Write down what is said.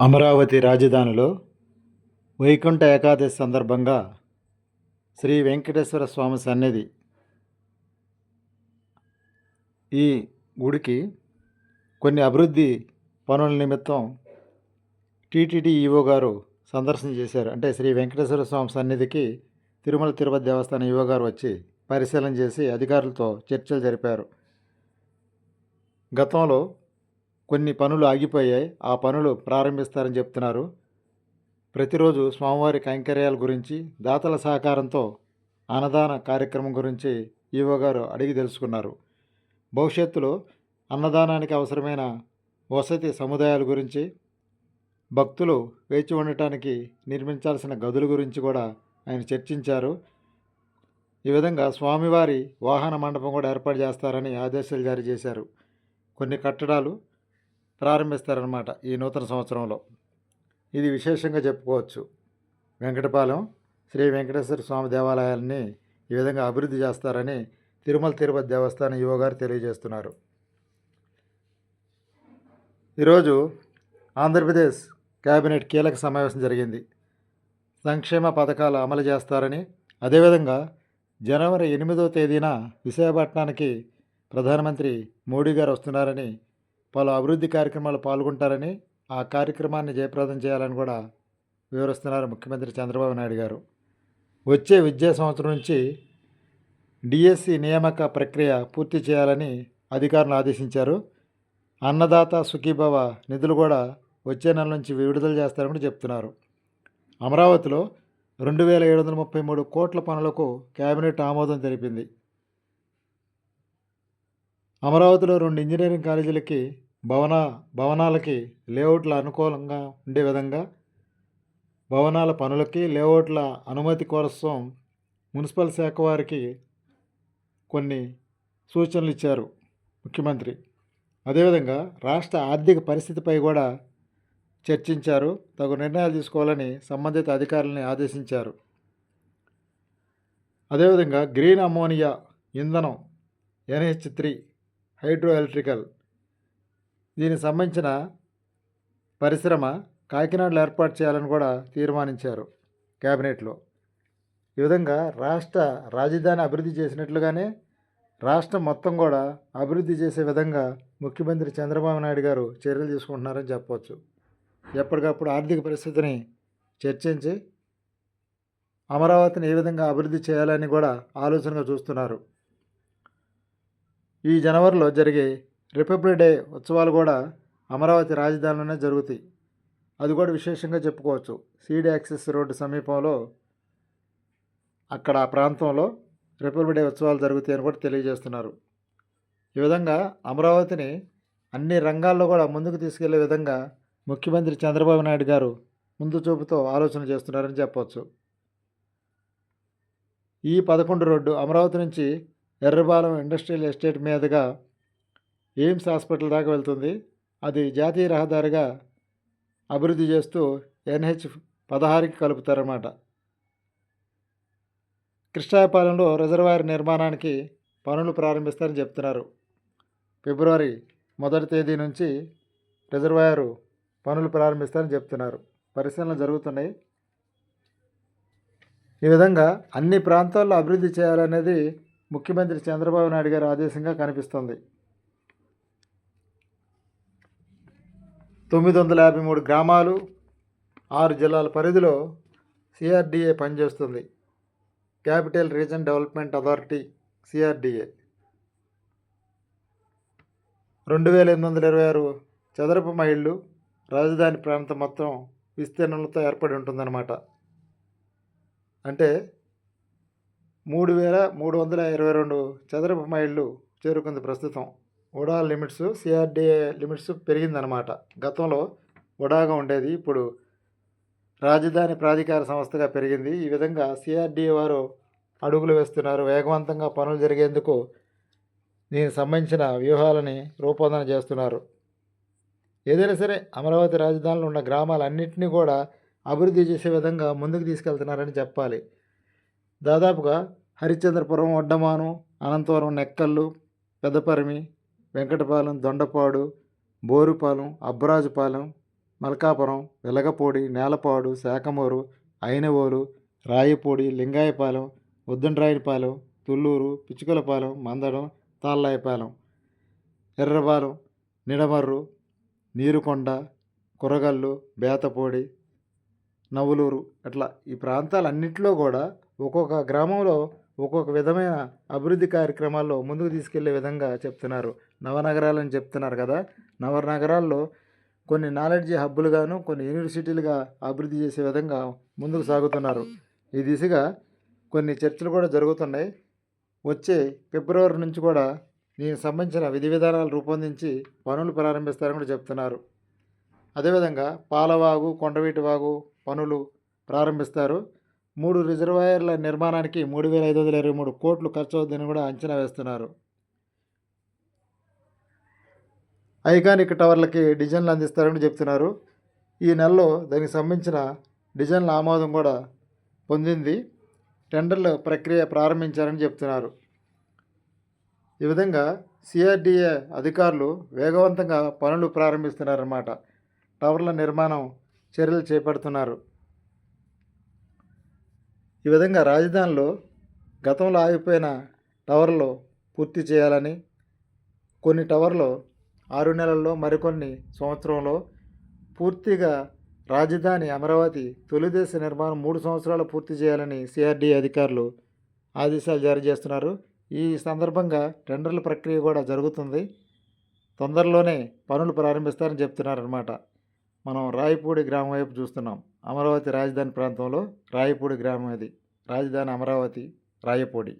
అమరావతి రాజధానిలో వైకుంఠ ఏకాదశి సందర్భంగా శ్రీ వెంకటేశ్వర స్వామి సన్నిధి ఈ గుడికి కొన్ని అభివృద్ధి పనుల నిమిత్తం టీటీడీ ఈవో గారు సందర్శన చేశారు. అంటే శ్రీ వెంకటేశ్వర స్వామి సన్నిధికి తిరుమల తిరుపతి దేవస్థానం ఈవో గారు వచ్చి పరిశీలన చేసి అధికారులతో చర్చలు జరిపారు. గతంలో కొన్ని పనులు ఆగిపోయాయి. ఆ పనులు ప్రారంభిస్తారని చెప్తున్నారు. ప్రతిరోజు స్వామివారి కైంకర్యాల గురించి దాతల సహకారంతో అన్నదాన కార్యక్రమం గురించి ఈవో గారు అడిగి తెలుసుకున్నారు. భవిష్యత్తులో అన్నదానానికి అవసరమైన వసతి సముదాయాల గురించి భక్తులు వేచి ఉండటానికి నిర్మించాల్సిన గదుల గురించి కూడా ఆయన చర్చించారు. ఈ విధంగా స్వామివారి వాహన మండపం కూడా ఏర్పాటు చేస్తారని ఆదేశాలు జారీ చేశారు. కొన్ని కట్టడాలు ప్రారంభిస్తారన్నమాట ఈ నూతన సంవత్సరంలో. ఇది విశేషంగా చెప్పుకోవచ్చు. వెంకటపాలెం శ్రీ వెంకటేశ్వర స్వామి దేవాలయాల్ని ఈ విధంగా అభివృద్ధి చేస్తారని తిరుమల తిరుపతి దేవస్థానం యువ గారు తెలియజేస్తున్నారు. ఈరోజు ఆంధ్రప్రదేశ్ కేబినెట్ కీలక సమావేశం జరిగింది. సంక్షేమ పథకాలు అమలు చేస్తారని అదేవిధంగా జనవరి ఎనిమిదో తేదీన విశాఖపట్నానికి ప్రధానమంత్రి మోడీ గారు వస్తున్నారని పలు అభివృద్ధి కార్యక్రమాలు పాల్గొంటారని ఆ కార్యక్రమాన్ని జయప్రదం చేయాలని కూడా వివరిస్తున్నారు ముఖ్యమంత్రి చంద్రబాబు నాయుడు గారు. వచ్చే విద్యా సంవత్సరం నుంచి డిఎస్సి నియామక ప్రక్రియ పూర్తి చేయాలని అధికారులు ఆదేశించారు. అన్నదాత సుఖీభవ నిధులు కూడా వచ్చే నెల నుంచి విడుదల చేస్తారని చెప్తున్నారు. అమరావతిలో రెండు వేల ఏడు వందల ముప్పై మూడు కోట్ల పనులకు కేబినెట్ ఆమోదం తెలిపింది. అమరావతిలో రెండు ఇంజనీరింగ్ కాలేజీలకి భవన భవనాలకి లేఅవుట్ల అనుకూలంగా ఉండే విధంగా భవనాల పనులకి లేఅవుట్ల అనుమతి కోసం మున్సిపల్ శాఖ వారికి కొన్ని సూచనలు ఇచ్చారు ముఖ్యమంత్రి. అదేవిధంగా రాష్ట్ర ఆర్థిక పరిస్థితిపై కూడా చర్చించారు. తగు నిర్ణయాలు తీసుకోవాలని సంబంధిత అధికారులని ఆదేశించారు. అదేవిధంగా గ్రీన్ అమోనియా ఇంధనం ఎన్హెచ్ త్రీ హైడ్రో ఎలక్ట్రికల్ దీనికి సంబంధించిన పరిశ్రమ కాకినాడలో ఏర్పాటు చేయాలని కూడా తీర్మానించారు కేబినెట్లో ఈ విధంగా రాష్ట్ర రాజధాని అభివృద్ధి చేసినట్లుగానే రాష్ట్రం మొత్తం కూడా అభివృద్ధి చేసే విధంగా ముఖ్యమంత్రి చంద్రబాబు నాయుడు గారు చర్యలు తీసుకుంటున్నారని చెప్పవచ్చు ఎప్పటికప్పుడు ఆర్థిక పరిస్థితిని చర్చించి అమరావతిని ఏ విధంగా అభివృద్ధి చేయాలని కూడా ఆలోచనగా చూస్తున్నారు. ఈ జనవరిలో జరిగే రిపబ్లిక్ డే ఉత్సవాలు కూడా అమరావతి రాజధానిలోనే జరుగుతాయి. అది కూడా విశేషంగా చెప్పుకోవచ్చు. సీడీ యాక్సెస్ రోడ్డు సమీపంలో అక్కడ ఆ ప్రాంతంలో రిపబ్లిక్ డే ఉత్సవాలు జరుగుతాయని కూడా తెలియజేస్తున్నారు. ఈ విధంగా అమరావతిని అన్ని రంగాల్లో కూడా ముందుకు తీసుకెళ్ళే విధంగా ముఖ్యమంత్రి చంద్రబాబు నాయుడు గారు ముందు చూపుతో ఆలోచన చేస్తున్నారని చెప్పవచ్చు ఈ పదకొండు రోడ్డు అమరావతి నుంచి ఎర్రబాలెం ఇండస్ట్రియల్ ఎస్టేట్ మీదుగా ఎయిమ్స్ హాస్పిటల్ దాకా వెళ్తుంది. అది జాతీయ రహదారిగా అభివృద్ధి చేస్తూ ఎన్హెచ్ పదహారుకి కలుపుతారన్నమాట. కృష్ణాయపాలెంలో రిజర్వాయర్ నిర్మాణానికి పనులు ప్రారంభిస్తారని చెప్తున్నారు. ఫిబ్రవరి మొదటి తేదీ నుంచి రిజర్వాయరు పనులు ప్రారంభిస్తారని చెప్తున్నారు. పరిశీలనలు జరుగుతున్నాయి. ఈ విధంగా అన్ని ప్రాంతాల్లో అభివృద్ధి చేయాలనేది ముఖ్యమంత్రి చంద్రబాబు నాయుడు గారి ఆదేశంగా కనిపిస్తుంది. తొమ్మిది వందల యాభై మూడు గ్రామాలు ఆరు జిల్లాల పరిధిలో సిఆర్డిఏ పనిచేస్తుంది. Capital region development authority CRDA. రెండు వేల ఎనిమిది వందల ఇరవై ఆరు చదరపు మైళ్ళు రాజధాని ప్రాంతం మొత్తం విస్తీర్ణంతో ఏర్పడి ఉంటుందన్నమాట. అంటే మూడు వేల మూడు వందల ఇరవై రెండు చదరపు మైళ్ళు చేరుకుంది ప్రస్తుతం. ఉడా లిమిట్స్ సిఆర్డిఏ లిమిట్స్ పెరిగిందనమాట గతంలో ఉడాగా ఉండేది ఇప్పుడు రాజధాని ప్రాధికార సంస్థగా పెరిగింది. ఈ విధంగా సిఆర్డిఏ వారు అడుగులు వేస్తున్నారు వేగవంతంగా పనులు జరిగేందుకు దీనికి సంబంధించిన వ్యూహాలని రూపొందన చేస్తున్నారు. ఏదైనా సరే అమరావతి రాజధానిలో ఉన్న గ్రామాలన్నింటినీ కూడా అభివృద్ధి చేసే విధంగా ముందుకు తీసుకెళ్తున్నారని చెప్పాలి. దాదాపుగా హరిశ్చంద్రపురం ఒడ్డమాను అనంతవరం నెక్కల్లు పెద్దపరిమి వెంకటపాలెం దొండపాడు బోరుపాలెం అబ్బరాజుపాలెం మల్కాపురం వెలగపూడి నేలపాడు శాఖమూరు అయినవోలు రాయపూడి లింగాయపాలెం ఉద్దండ్రాయనిపాలెం తుళ్ళూరు పిచ్చుకలపాలెం మందడం తాళ్ళాయపాలెం ఎర్రపాలెం నిడమర్రు నీరుకొండ కురగల్లు బేతపూడి నవ్వులూరు అట్లా ఈ ప్రాంతాలన్నింటిలో కూడా ఒక్కొక్క గ్రామంలో ఒక్కొక్క విధమైన అభివృద్ధి కార్యక్రమాల్లో ముందుకు తీసుకెళ్ళే విధంగా చెప్తున్నారు. నవనగరాలని చెప్తున్నారు కదా. నవనగరాల్లో కొన్ని నాలెడ్జ్ హబ్బులుగాను కొన్ని యూనివర్సిటీలుగా అభివృద్ధి చేసే విధంగా ముందుకు సాగుతున్నారు. ఈ దిశగా కొన్ని చర్చలు కూడా జరుగుతున్నాయి. వచ్చే ఫిబ్రవరి నుంచి కూడా దీనికి సంబంధించిన విధి విధానాలు రూపొందించి పనులు ప్రారంభిస్తారని కూడా చెప్తున్నారు. అదేవిధంగా పాలవాగు కొండవీటి వాగు పనులు ప్రారంభిస్తారు. మూడు రిజర్వాయర్ల నిర్మాణానికి మూడు వేల ఐదు వందల ఇరవై మూడు కోట్లు ఖర్చు అవుతుందని కూడా అంచనా వేస్తున్నారు. ఐకానిక్ టవర్లకి డిజైన్లు అందిస్తారని చెప్తున్నారు. ఈ నెలలో దానికి సంబంధించిన డిజైన్ల ఆమోదం కూడా పొందింది. టెండర్ల ప్రక్రియ ప్రారంభించారని చెప్తున్నారు. ఈ విధంగా సిఆర్డిఏ అధికారులు వేగవంతంగా పనులు ప్రారంభిస్తున్నారన్నమాట. టవర్ల నిర్మాణం చర్యలు చేపడుతున్నారు. ఈ విధంగా రాజధానిలో గతంలో ఆగిపోయిన టవర్లు పూర్తి చేయాలని కొన్ని టవర్లు ఆరు నెలల్లో మరికొన్ని సంవత్సరంలో పూర్తిగా రాజధాని అమరావతి తొలిదేశ నిర్మాణం మూడు సంవత్సరాలు పూర్తి చేయాలని సిఆర్డీ అధికారులు ఆదేశాలు జారీ చేస్తున్నారు. ఈ సందర్భంగా టెండర్ల ప్రక్రియ కూడా జరుగుతుంది. తొందరలోనే పనులు ప్రారంభిస్తారని చెప్తున్నారన్నమాట. మనం రాయపూడి గ్రామం వైపు చూస్తున్నాం. అమరావతి రాజధాని ప్రాంతంలో రాయపూడి గ్రామం ఇది. రాజధాని అమరావతి రాయపూడి.